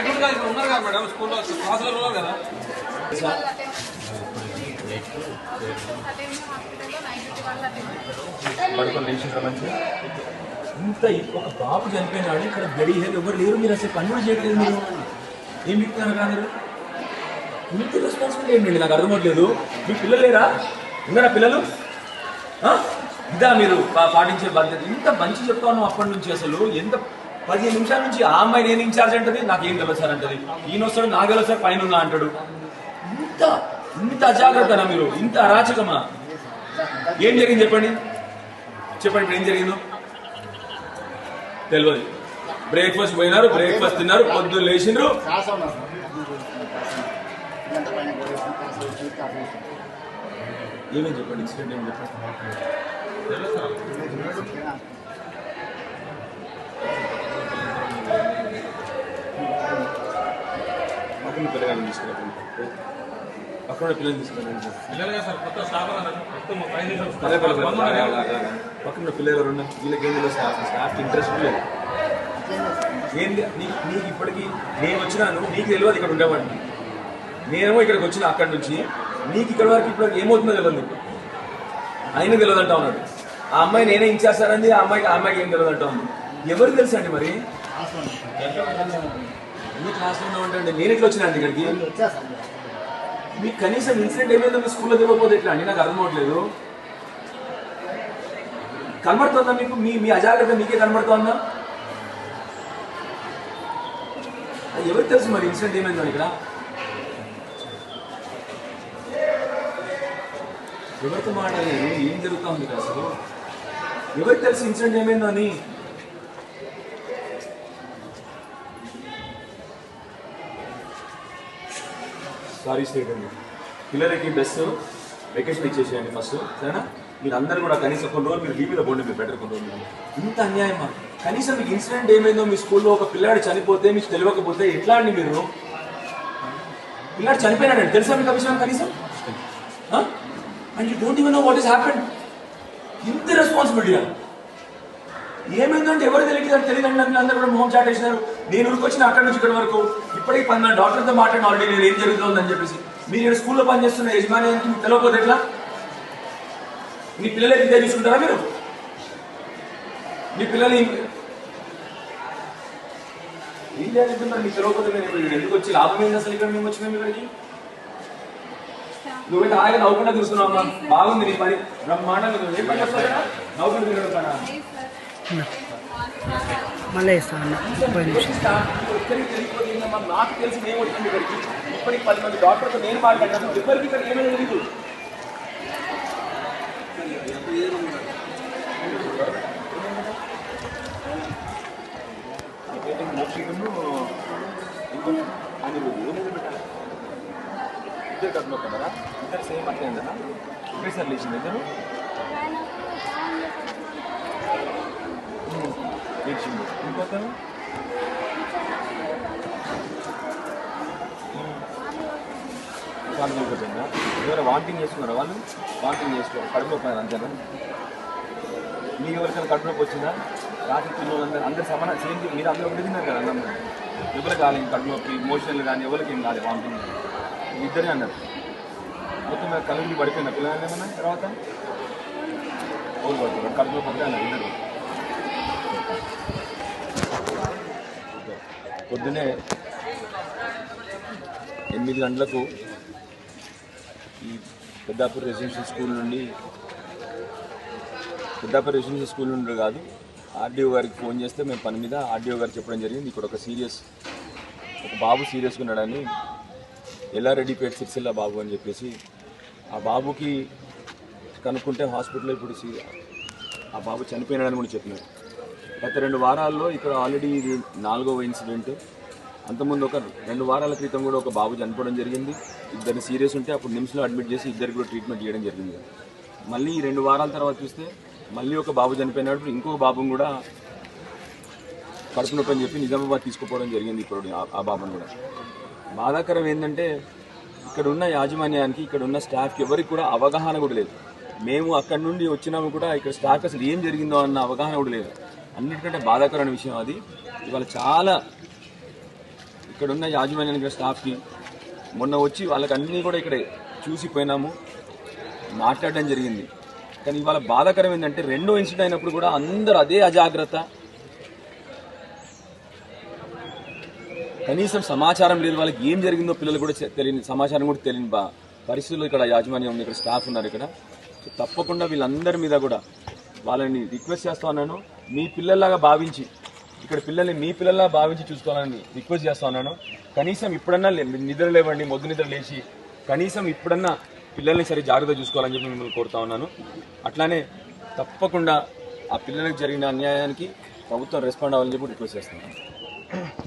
బయట కూడా ఇక్కడ ఉన్నారు కదా మేడం? స్కూల్లో క్లాసులో ఉన్నారు కదా? ఇంత ఒక బాబు చనిపోయినాడు ఇక్కడ గడి ఎవరు లేరు మీరు అసలు పనులు చేయట్లేదు మీరు. ఏం చెప్తున్నారు కదా మీరు? ఇంత రెస్పాన్సిబిలిటీ ఏంటండి నాకు? అర్థమవట్లేదు మీ పిల్లలు లేరా? ఉన్నారా పిల్లలు? ఇదా మీరు పాటించే బాధ్యత. ఇంత మంచి చెప్తాను అప్పటి నుంచి అసలు. ఎంత పదిహేను నిమిషాల నుంచి ఆ అమ్మాయి నేను ఇన్ఛార్జ్ అంటది నాకేం తెలుసు సార్ అంటది ఈయన వస్తాడు నాకు తెలుసు సార్ పైన అంటాడు. ఇంత ఇంత అజాగ్రత్తనా మీరు? ఇంత అరాచకమా? ఏం జరిగింది చెప్పండి. చెప్పండి ఇప్పుడు ఏం జరిగిందో? తెలియదు బ్రేక్ఫాస్ట్ పోయినారు బ్రేక్ఫాస్ట్ తిన్నారు పొద్దున్న లేచిండ్రు. ఏమేమి చెప్పండి? ఇన్సిడెంట్ ఏమి చెప్పండి? పక్కన పిల్లగాని తీసుకురండి పక్కన పిల్లల్ని అదే అదే. పక్కన పిల్లలు ఎవరు ఉన్నారు వీళ్ళకి ఏం స్టాఫ్ ఇంట్రెస్ట్ లేదు. ఏం లే- నీకు నీకు ఇప్పటికి నేను వచ్చినాను నీకు తెలియదు ఇక్కడ ఉండేవాడిని. నేనేమో ఇక్కడికి వచ్చిన అక్కడి నుంచి నీకు ఇక్కడ వరకు ఇప్పుడు ఏమవుతుందో తెలియదు నీకు. ఆయన తెలియదు అంటా ఉన్నాడు. ఆ అమ్మాయి నేనే ఇచ్చేస్తానంది ఆ అమ్మాయికి ఆ అమ్మాయికి ఏం తెలియదు అంటా ఉంది. ఎవరు తెలుసు అండి మరి? మీ క్లాస్లో ఉంటాండి నేను ఇట్లా వచ్చినా అండి ఇక్కడికి? మీకు కనీసం ఇన్సిడెంట్ ఏమైందో మీ స్కూల్లో తెలియకపోతే ఎట్లా? అండి నాకు అర్థం అవట్లేదు కనబడుతుందా మీకు? మీ మీ అజాగ్రత్త మీకే కనబడుతోందా? ఎవరికి తెలుసు మరి ఇన్సిడెంట్ ఏమైందో ఇక్కడ? ఎవరితో మాట్లాడలేదు ఏం జరుగుతా ఉంది ఇక్కడ అసలు ఎవరికి తెలుసు ఇన్సిడెంట్ ఏమైందో అని? సారీ స్టేట్ అండి పిల్లలకి బెస్ట్ వెకేషన్ ఇచ్చేసేయండి ఫస్ట్ సరేనా? మీరు అందరూ కూడా కనీసం కొన్ని రోజులు మీరు లీవ్ మీద పోండి మీరు బెటర్ కొన్ని రోజులు. ఇంత అన్యాయమా కనీసం మీకు ఇన్సిడెంట్ ఏమైందో మీ స్కూల్లో ఒక పిల్లాడు చనిపోతే మీకు తెలియకపోతే ఎట్లా అండి మీరు? పిల్లాడు చనిపోయినాడండి. తెలుసా మీకు ఆ విషయం కనీసం? And you don't even know what is happened ఇంత రెస్పాన్సిబిలిటీ ఏమైందంటే ఎవరు తెలియదు తెలియదండి అందరూ కూడా మొహం చాటేసినారు. నేను ఉరికొచ్చిన అక్కడి నుంచి ఇక్కడ వరకు ఇప్పటికీ పన్న డాక్టర్తో మాట్లాడిన ఆల్రెడీ నేను ఏం జరుగుతుందని చెప్పేసి. మీరు ఇక్కడ స్కూల్లో పనిచేస్తున్న యజమాని మీకు తెలియకపోతే ఎట్లా? మీ పిల్లలకి ఇదే చూసుకుంటారా మీరు? మీ పిల్లలు ఏం ఏం మీకు తెలియకపోతే నేను ఇప్పుడు ఎందుకు వచ్చి లాభం ఏంది అసలు ఇక్కడ మేము వచ్చి మేము ఇక్కడికి? నువ్వైతే హాయిగా నవ్వుకుంటా చూస్తున్నావు అమ్మా. బాగుంది నీ పని. బ్రహ్మాండంగా ఉంది. ఏం పని చేస్తావు నవ్వుకుంటూ తినడం పనా? మళ్ళీ ఇస్తాను అన్న. ముప్పై నిమిషం. నాకు తెలిసి నేను వచ్చింది ఇక్కడికి ఇప్పటికి పది మంది డాక్టర్తో నేను మాట్లాడినాను ఎవరికి ఇక్కడ ఏమైనా తెలియదు ఇద్దరు కట్టిన కదా ఇద్దరు సేమ్ అట్లే ఒకేసారి లేచింది ఇద్దరు లేచింది వాళ్ళు చూపించండి ఎవరైనా వాంటింగ్ చేసుకున్నారా వాళ్ళు? వాంటింగ్ చేసుకోరు కడుపు నొప్పి అంతేనా? మీకు ఎవరికైనా కడుపు నొప్పి వచ్చిందా? రాత్రి తిన్న అందరు సమాన సేమ్ మీరు అందరూ ఒకటి తిన్నారు కదా అన్నం ఎవరు కాలేదు కడుపు నొప్పి మోషన్లు కానీ ఎవరికి ఏం కాలేదు వాంటింగ్ ఇద్దరే అన్నారు. మొత్తం మీద కళ్ళు పడిపోయిన పిల్లలు ఏమన్నా తర్వాత? ఎవరు పడుతున్నారు కడుపు నొప్పి అన్నారు ఇద్దరు. పొద్దునే ఎనిమిది గంటలకు ఈ పెద్దాపూర్ రెసిడెన్షియల్ స్కూల్ నుండి పెద్దాపూర్ రెసిడెన్షియల్ స్కూల్ నుండి కాదు ఆర్డీఓ గారికి ఫోన్ చేస్తే మేము పని మీద ఆర్డీఓ గారు చెప్పడం జరిగింది. ఇక్కడ ఒక సీరియస్ ఒక బాబు సీరియస్గా ఉన్నాడని ఎల్లారెడ్డిపేట సిరిసిల్ల బాబు అని చెప్పేసి ఆ బాబుకి కనుక్కుంటే హాస్పిటల్లో ఇప్పుడు సీ- ఆ బాబు చనిపోయినాడని కూడా చెప్పినారు. గత రెండు వారాల్లో ఇక్కడ ఆల్రెడీ ఇది నాలుగవ ఇన్సిడెంట్ అంతకుముందు ఒక రెండు వారాల క్రితం కూడా ఒక బాబు చనిపోవడం జరిగింది. ఇద్దరు సీరియస్ ఉంటే అప్పుడు నిమ్స్లో అడ్మిట్ చేసి ఇద్దరికి కూడా ట్రీట్మెంట్ చేయడం జరిగింది. మళ్ళీ ఈ రెండు వారాల తర్వాత చూస్తే మళ్ళీ ఒక బాబు చనిపోయినప్పుడు ఇంకో బాబుని కూడా కడుపు నొప్పి అని చెప్పి నిజామాబాద్ తీసుకుపోవడం జరిగింది ఇప్పుడు ఆ- బాబును బాబుని కూడా. బాధాకరం ఏంటంటే ఇక్కడ ఉన్న యాజమాన్యానికి ఇక్కడ ఉన్న స్టాఫ్కి ఎవరికి కూడా అవగాహన కూడా లేదు. మేము అక్కడి నుండి వచ్చినాము కూడా ఇక్కడ స్టాఫ్ అసలు ఏం జరిగిందో అన్న అవగాహన కూడా లేదు. అన్నిటికంటే బాధాకరమైన విషయం అది. ఇవాళ చాలా ఇక్కడ ఉన్న యాజమాన్యానికి స్టాఫ్కి మొన్న వచ్చి వాళ్ళకి అన్నీ కూడా ఇక్కడ చూసిపోయినాము మాట్లాడడం జరిగింది. కానీ ఇవాళ బాధాకరం ఏంటంటే రెండో ఇన్సిడెంట్ అయినప్పుడు కూడా అందరూ అదే అజాగ్రత్త. కనీసం సమాచారం లేదు వాళ్ళకి ఏం జరిగిందో పిల్లలు కూడా తెలియని సమాచారం కూడా తెలియని బా పరిస్థితుల్లో ఇక్కడ యాజమాన్యం ఉంది ఇక్కడ స్టాఫ్ ఉన్నారు ఇక్కడ. తప్పకుండా వీళ్ళందరి మీద కూడా వాళ్ళని రిక్వెస్ట్ చేస్తున్నాను. మీ పిల్లల్లాగా భావించి ఇక్కడ పిల్లల్ని మీ పిల్లల్లా భావించి చూసుకోవాలని రిక్వెస్ట్ చేస్తున్నాను. కనీసం ఇప్పుడన్నా లే- నిద్ర లేవండి మొద్దు నిద్ర లేచి కనీసం ఇప్పుడన్నా పిల్లల్ని సరి జాగ్రత్త చూసుకోవాలని చెప్పి మిమ్మల్ని కోరుతా ఉన్నాను. అట్లానే తప్పకుండా ఆ పిల్లలకు జరిగిన అన్యాయానికి ప్రభుత్వం రెస్పాండ్ అవ్వాలని చెప్పి రిక్వెస్ట్ చేస్తున్నాను.